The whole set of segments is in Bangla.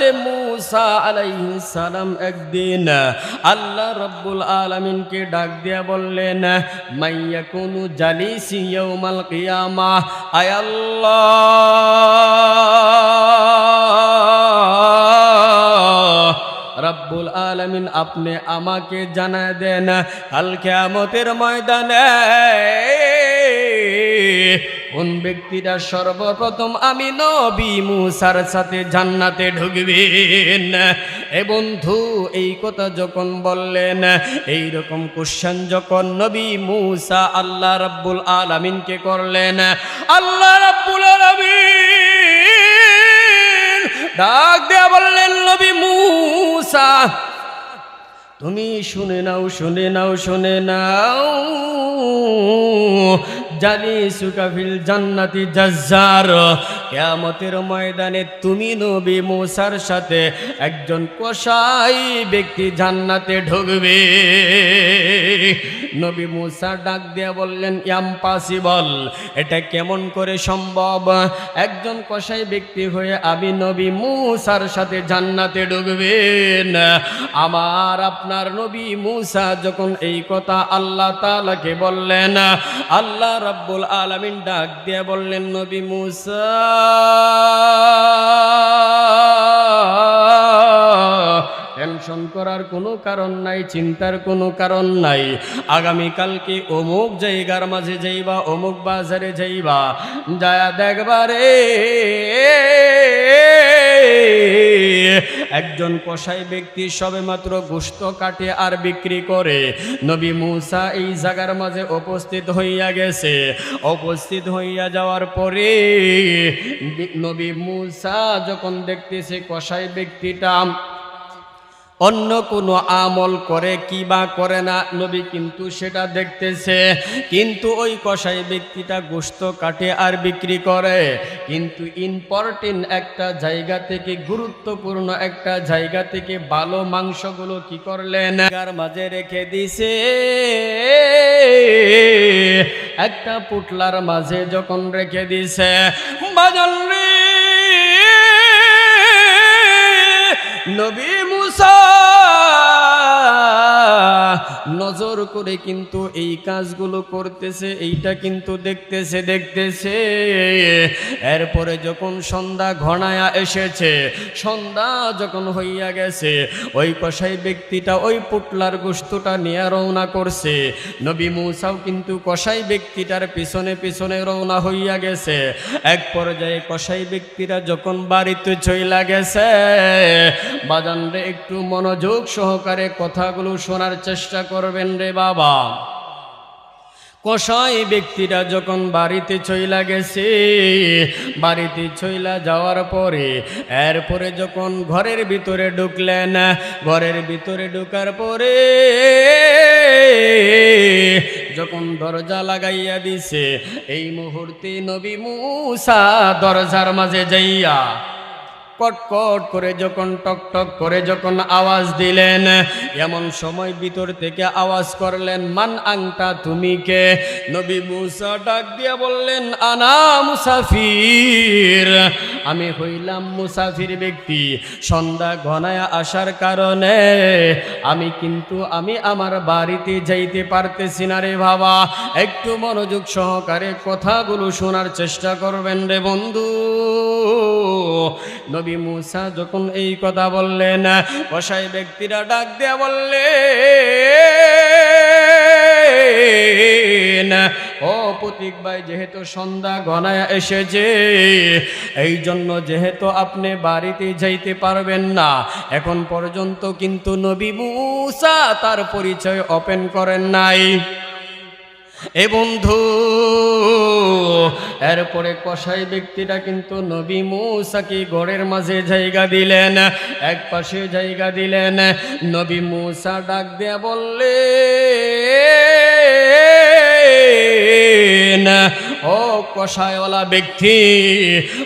হজরতে মুসা সালাম একদিন আল্লাহ রব্বুল আলামিনকে ডাক দিয়া বললেন মাইয়া কোনু জালিসি ইয়াউমাল কিয়ামা? আয় আল্লাহ রব্বুল আলমিন আপনি আমাকে জানায় দেন, কাল কেয়ামতের ময়দানে কোন ব্যক্তিটা সর্বপ্রথম আমি নবী মুসার সাথে জান্নাতে ঢুকবেন? এ বন্ধু, এই কথা যখন বললেন এই রকম কোশ্চেন যখন নবী মুসা আল্লাহ রাব্বুল আলামিনকে করলেন, আল্লাহ রাব্বুল আলামিন ডাক দেয়া বললেন, নবী মুসা, তুমি শুনে নাও শুনে নাও শুনে নাও জানি সুকাফিল জান্নাতি জাজ্জার। কেয়ামতের ময়দানে তুমি নবী মুসার সাথে একজন কসাই ব্যক্তি জান্নাতে ঢুকবে। নবী মুসা ডাক দিয়া বললেন ইয়াম্পাসিবল এটা কেমন করে সম্ভব? একজন কসাই ব্যক্তি হয়ে আমি নবী মুসার সাথে জান্নাতে ঢুকবেন। আমার আপনার নবী মুসা যখন এই কথা আল্লাহ তালাকে বললেন, আল্লাহ রাব্বুল আলামিন ডাক দিয়ে বললেন, নবী মুসা টেনশন করার কোনো কারণ নাই, চিন্তার কোনো কারণ নাই। আগামীকালকে অমুক জায়গার মাঝে যাইবা, অমুক বাজারে যাইবা, যায়া দেখবারে একজন কষাই ব্যক্তি সবে মাত্র গুস্ত কাটে আর বিক্রি করে। নবী মূসা এই জায়গার মাঝে উপস্থিত হইয়া গেছে। উপস্থিত হইয়া যাওয়ার পরে নবী মূসা যখন দেখতেছে কষাই ব্যক্তিটা অন্য কোনো আমল করে কি বা করে না, নবী কিন্তু সেটা দেখতেছে। কিন্তু ওই কসাই ব্যক্তিটা গোস্ত কাটে আর বিক্রি করে। কিন্তু ইম্পর্টেন্ট একটা জায়গা থেকে, গুরুত্বপূর্ণ একটা জায়গা থেকে ভালো মাংসগুলো কি করলেন? মাঝে রেখে দিছে। একটা পুটলার মাঝে যখন রেখে দিছে নবী মুসা নজর করে কিন্তু এই কাজগুলো করতেছে, এইটা কিন্তু দেখতেছে দেখতেছে। এরপরে যখন সন্ধ্যা ঘনায়া এসেছে, সন্ধ্যা যখন হইয়া গেছে, ওই কসাই ব্যক্তিটা ওই পুটলার গোস্তটা নিয়ে রওনা করছে। নবী মৌসাও কিন্তু কসাই ব্যক্তিটার পিছনে পিছনে রওনা হইয়া গেছে। এক পর্যায়ে কসাই ব্যক্তিরা যখন বাড়িতে চইলা গেছে বাজানরে একটু মনোযোগ সহকারে কথাগুলো শোনার চেষ্টা করবেন রে বাবা। কষাই ব্যক্তিরা যখন বাড়িতে চইলা গেছে, বাড়িতে চইলা যাওয়ার পরে, এরপরে যখন ঘরের ভিতরে ঢুকলেন, ঘরের ভিতরে ঢুকার পরে যখন দরজা লাগাইয়া দিছে, এই মুহূর্তে নবী মুসা দরজার মাঝে যাইয়া কটকট করে যখন টক টক করে যখন আওয়াজ দিলেন, এমন সময় ভিতর থেকে আওয়াজ করলেন, মান আংটা তুমি কে? নবী মুসা ডাক দিয়া বললেন, আনা মুসাফির। আমি হইলাম মুসাফির ব্যক্তি। সন্ধ্যা ঘনায় আসার কারণে আমি কিন্তু, আমি আমার বাড়িতে যাইতে পারতেছি না রে বাবা। একটু মনোযোগ সহকারে কথাগুলো শোনার চেষ্টা করবেন রে বন্ধু। নবী মুসা যখন এই কথা বললেন কসাই ব্যক্তিরা ডাক দেয়া বললেন, ও প্রতীক ভাই, যেহেতু সন্ধ্যা ঘনায় এসেছে এই জন্য যেহেতু আপনি বাড়িতে যাইতে পারবেন না, এখন পর্যন্ত কিন্তু নবী মুসা তার পরিচয় ওপেন করেন নাই। এ বন্ধু এরপরে কষাই ব্যক্তিরা কিন্তু নবী মুসাকে গড়ের মাঝে জায়গা দিলেন, এক পাশে জায়গা দিলেন। নবী মুসা ডাক দেয়া বললেন ও কষায়ওয়ালা ব্যক্তি,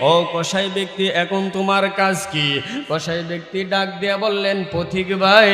ও কষাই ব্যক্তি, এখন তোমার কাজ কি? কষাই ব্যক্তি ডাক দিয়ে বললেন, পথিক ভাই,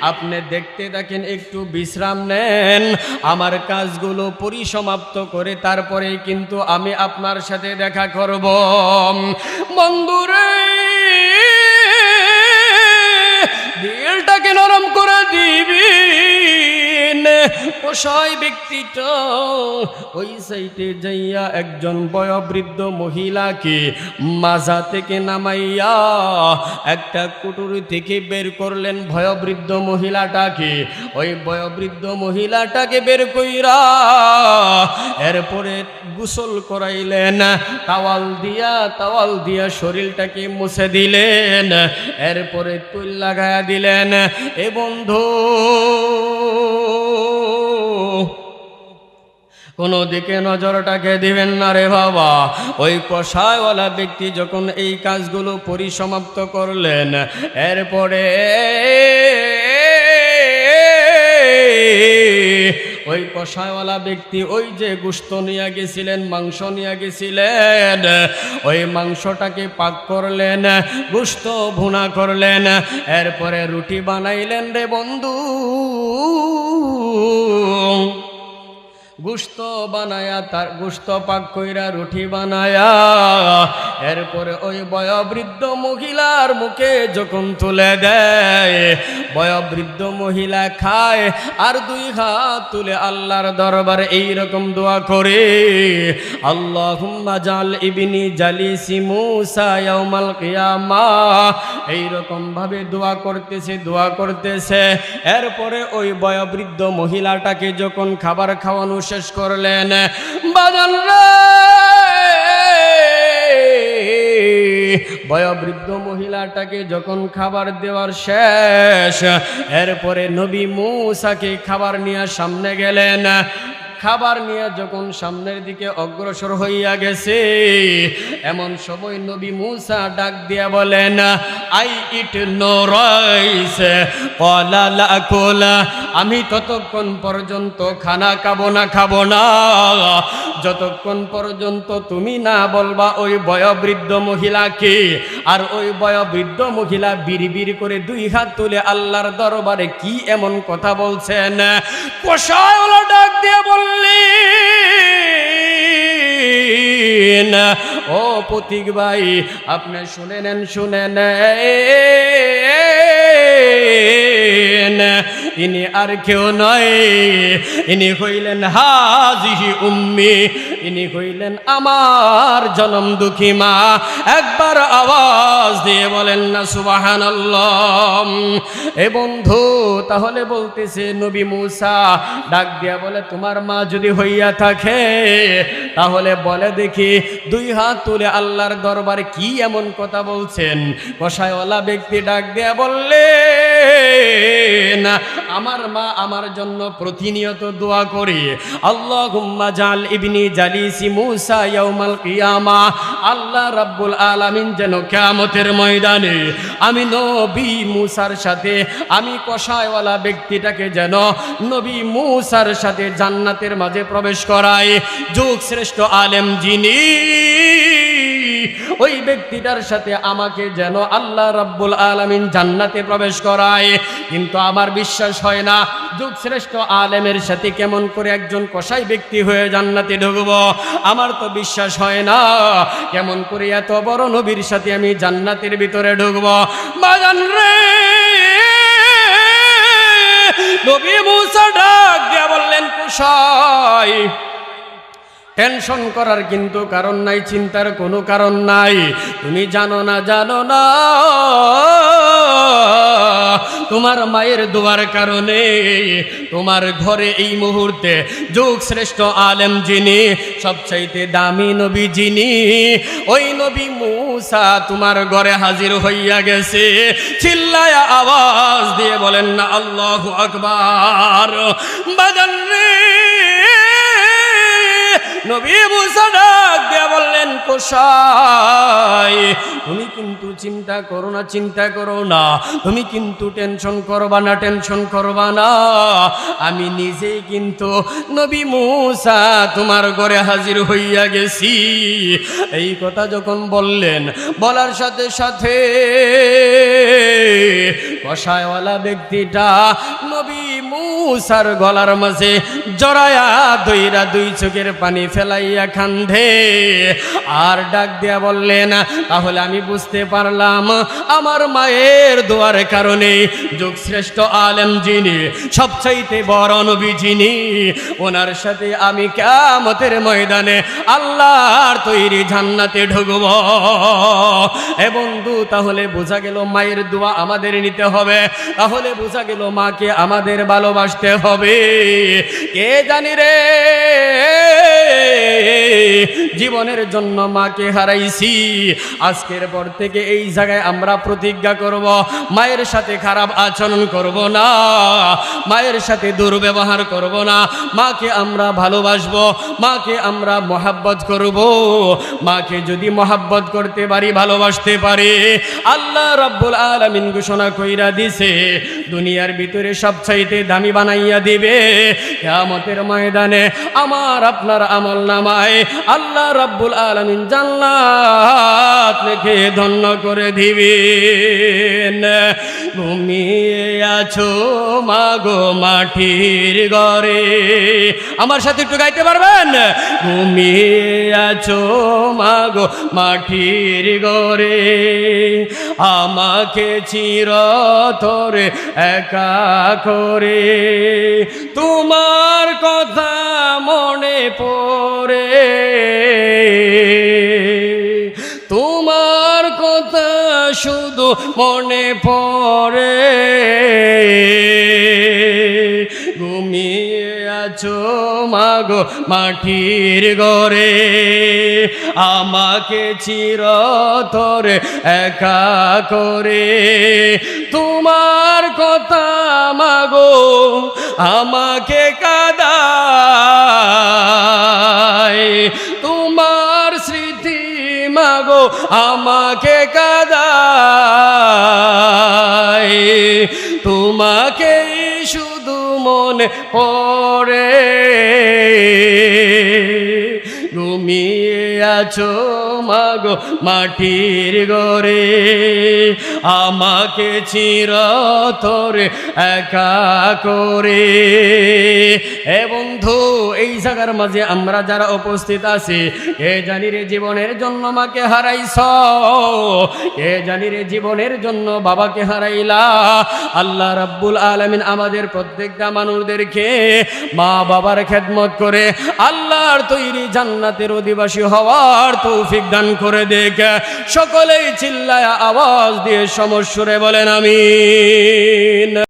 আপনি দেখতে দেখেন, একটু বিশ্রাম নেন। আমার কাজগুলো পরিসমাপ্ত করে তারপরে কিন্তু আমি আপনার সাথে দেখা করব। বন্ধুরে দিলটাকে নরম করে দিবি। কষায় ব্যক্তিটা ওই সাইটে যাইয়া একজন বয়োবৃদ্ধ মহিলাকে মাজা থেকে নামাইয়া একটা কুটুরি থেকে বের করলেন ভয়বৃদ্ধ মহিলাটাকে। ওই বয়োবৃদ্ধ মহিলাটাকে বের কইরা এরপরে গোসল করাইলেন, তাওয়াল দিয়া তাওয়াল দিয়া শরীরটাকে মুছে দিলেন, এরপরে তুল লাগায়া দিলেন। এ বন্ধু কোনো দিকে নজরটাকে দিবেন না রে বাবা। ওই কষায়ওয়ালা ব্যক্তি যখন এই কাজগুলো পরিসমাপ্ত করলেন, এরপরে ওই কষায়ওয়ালা ব্যক্তি ওই যে গুস্ত নিয়ে গেছিলেন, মাংস নিয়ে গেছিলেন, ওই মাংসটাকে পাক করলেন, গুস্ত ভুনা করলেন, এরপরে রুটি বানাইলেন রে বন্ধু। গুস্ত বানায়া, তার গুস্ত পাক কইরা রুটি বানায়া। এরপরে ওই বয়োবৃদ্ধ মহিলার মুখে যখন তুলে দেয়, বয়োবৃদ্ধ মহিলা খায় আর দুই হাত তুলে আল্লাহর দরবার এই রকম দোয়া করে, আল্লাহুম্মা জাল ইবনি জালিসি মুসা ইয়াউমাল কিয়ামা। এই রকম ভাবে দোয়া করতেছে দোয়া করতেছে। এরপরে ওই বয়োবৃদ্ধ মহিলাটাকে যখন খাবার খাওয়ানো শেষ করলেন। বাজান বয়োবৃদ্ধ মহিলাটাকে যখন খাবার দেওয়ার শেষ, এরপরে নবী মৌসাকে খাবার নিয়ে সামনে গেলেন। খাবার নিয়ে যখন সামনের দিকে অগ্রসর হইয়া গেছে, এমন সময় নবী মুসা ডাক দিয়া বলেন, আই ইট নো রাইস কলা, আমি ততক্ষণ পর্যন্ত খানা খাব না খাব না। যতক্ষণ পর্যন্ত তুমি না বলবা, ওই বয়োবৃদ্ধ মহিলাকে। আর ওই বয়োবৃদ্ধ মহিলা বিড় করে দুই হাত তুলে আল্লাহর দরবারে কি এমন কথা বলছেন? কষায় ডাক দিয়ে বললেন, ও পথিক ভাই, আপনি শুনে নেন শুনে নেন। ইনি আর কেউ নয়। ইনি হইলেন হাজি উম্মি। ইনি হইলেন আমার জনম দুঃখী মা। একবার আওয়াজ দিয়ে বলেন না সুবাহান এ বন্ধু, তাহলে বলতেছে নবী মূসা, ডাক দিয়া বলে, তোমার মা যদি হইয়া থাকে, তাহলে বলে দেখি, দুই হাত তুলে আল্লাহর দরবারে কি এমন কথা বলছেন? কষায়ওয়ালা ব্যক্তি ডাক দিয়া বললে আমার মা আমার জন্য প্রতিনিয়ত দোয়া করি। আল্লাহ হুম্মা জাল ইবনি জালিসি মুসা ইয়াউমাল কিয়ামা। আল্লাহ রাব্বুল আলামিন যেন কিয়ামতের ময়দানে আমি নবী মুসার সাথে, আমি কষায়ওয়ালা ব্যক্তিটাকে যেন নবী মুসার সাথে জান্নাতের মাঝে প্রবেশ করাই। যুগ শ্রেষ্ঠ আলেম যিনি ওই ব্যক্তিটার সাথে আমাকে যেন আল্লাহ রাব্বুল আলমিন জান্নাতে প্রবেশ করায়। কিন্তু আমার বিশ্বাস হয় না যুগ শ্রেষ্ঠ আলেমের সাথে কেমন করে একজন কসাই ব্যক্তি হয়ে জান্নাতে ঢুকবো? আমার তো বিশ্বাস হয় না, কেমন করে এত বড় নবীর সাথে আমি জান্নাতের ভিতরে ঢুকবো? বাজান রে! নবী মুসা ডাক দিয়া বললেন, কুসাই! টেনশন করার কিন্তু কারণ নাই, চিন্তার কোনো কারণ নাই। তুমি জানো না জানো না। তোমার মায়ের দোয়ার কারণে তোমার ঘরে এই মুহূর্তে যুগ শ্রেষ্ঠ আলেম যিনি, সবচাইতে দামি নবী যিনি, ওই নবী মুসা তোমার ঘরে হাজির হইয়া গেছে। চিল্লায় আওয়াজ দিয়ে বলেন না আল্লাহ আকবার। বাজান রে। নবী মুসা ডাক বললেন কোষাই তুমি কিন্তু চিন্তা করো না, চিন্তা করো না। তুমি কিন্তু টেনশন করবা না, টেনশন করবা না। আমি নিজেই কিন্তু নবী মুসা তোমার ঘরে হাজির হইয়া গেছি। এই কথা যখন বললেন, বলার সাথে সাথে কষায়ওয়ালা ব্যক্তিটা নবী মুসার গলার মাঝে জড়ায়া দইরা দুই চোখের পানি ফেলাইয়া খান্ধে আর ডাক দিয়া বললেন তাহলে আমি বুঝতে পারলাম, আমার মায়ের দোয়ার কারণে যুগ শ্রেষ্ঠ আলেম যিনি, সবচাইতে বড় নবী যিনি, ওনার সাথে আমি কেমতের ময়দানে আল্লাহর তৈরি জান্নাতে ঢুকব। এ বন্ধু, তাহলে বোঝা গেল মায়ের দোয়া আমাদের নিতে হবে। তাহলে বোঝা গেল মাকে আমাদের ভালোবাসতে হবে। কে জানি রে? জীবনের জন্য মাকে হারাইছি। আজকের পর থেকে এই জায়গায় আমরা প্রতিজ্ঞা করব, মায়ের সাথে খারাপ আচরণ করব না, মায়ের সাথে দুর্ব্যবহার করব না। মাকে আমরা ভালোবাসবো, মাকে আমরা মহাব্বত করব। মাকে যদি মহাব্বত করতে পারি, ভালোবাসতে পারি, আল্লাহ রাব্বুল আলামিন ঘোষণা কইরা দিছে, দুনিয়ার ভিতরে সবচাইতে দামি বানাইয়া দিবে। কিয়ামতের ময়দানে আমার আপনার আমল নামায় আল্লাহ রাব্বুল আলমিন জান্নাত লিখে ধন্য করে দিবেন। ঘুমিয়ে আছো মাগো মাটির ঘরে। আমার সাথে একটু গাইতে পারবেন? ঘুমিয়ে আছো মাগো মাটির ঘরে। আমাকে চির তোরে একা করে। তোমার কথা মনে পড়ে। তোমার কথা শুধু মনে পড়ে। ঘুমিয়ে আছো মাগো মাটির ঘরে। আমাকে চির তোরে একা করে। তোমার কথা মাগো আমাকে কাদায়। তোমার স্মৃতি মাগো আমাকে কাদায়। মনে পড়ে। ঘুমিয়ে আছো মাগো মাটির ঘরে। আমাকে চির তোরে একা করে। এ বন্ধু, এই জায়গার মাঝে আমরা যারা উপস্থিত আছি, কে জানি রে জীবনের জন্য মাকে হারাইছ? কে জানি রে জীবনের জন্য বাবাকে হারাইলা? আল্লাহ রাব্বুল আলমিন আমাদের প্রত্যেকটা মানুষদেরকে মা বাবার খেদমত করে আল্লাহর তৈরি জান্নাতের অধিবাসী হওয়ার তৌফিক দান করে দেখ সকলেই চিল্লায় আওয়াজ দিয়ে সমস্যরে বলেন আমিন।